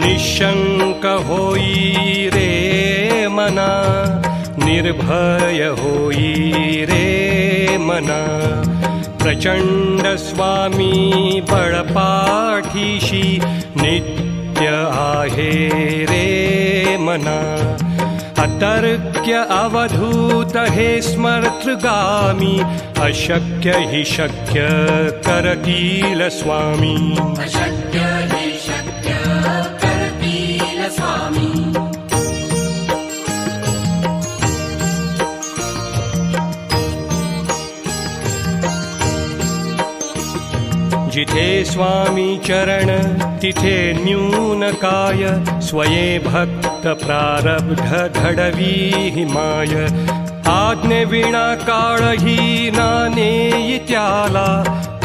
निशङ्क होई रे मना निर्भय होई रे मना। प्रचण्ड स्वामी बळपाठीशी नित्य आहे रे मना। अतर्क्य अवधूत हे स्मर्तृगामी अशक्य हि शक्य करतील स्वामी। अशक्य स्वामी। जिथे स्वामी चरण तिथे न्यून काय स्वये भक्त प्रारब्ध घडवी माय। आज्ञे विणा काळही नाने त्याला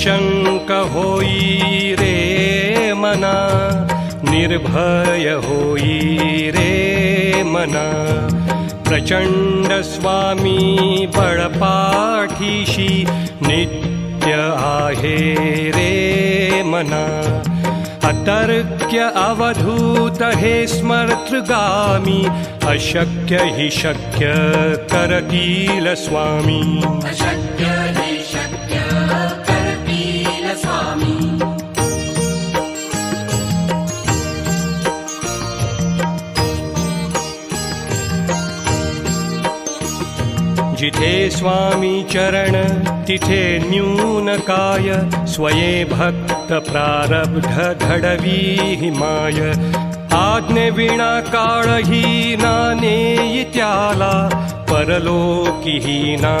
निशङ्क होई रे मना निर्भय होई रे मना। प्रचण्ड स्वामी बळपाठीशी नित्य आहे रे मना। अतर्क्य अवधूत हे स्मर्तृगामी अशक्य हि शक्य करतील स्वामी। अशक्य स्वामी चरण तिथे न्यून काय स्वये भक्त प्रारब्ध घडवी हि माय। आज्ञे विणा काळही नाने त्याला परलोकी ना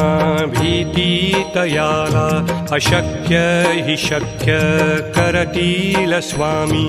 भीती तयाला अशक्य हि शक्य करतील स्वामी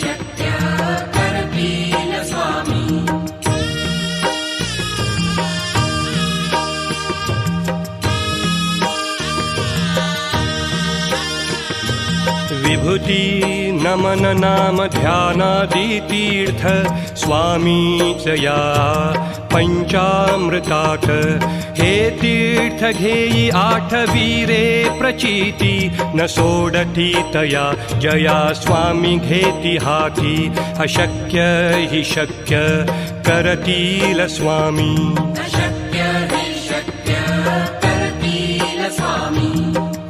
विभूती नमन नाम ध्यानादि तीर्थ स्वामीच या पंचामृतात। हे तीर्थ घेई आठवीरे प्रचिती न सोडती तया। जया स्वामी घेती हाती अशक्य हि शक्य। करतील स्वामी। अशक्य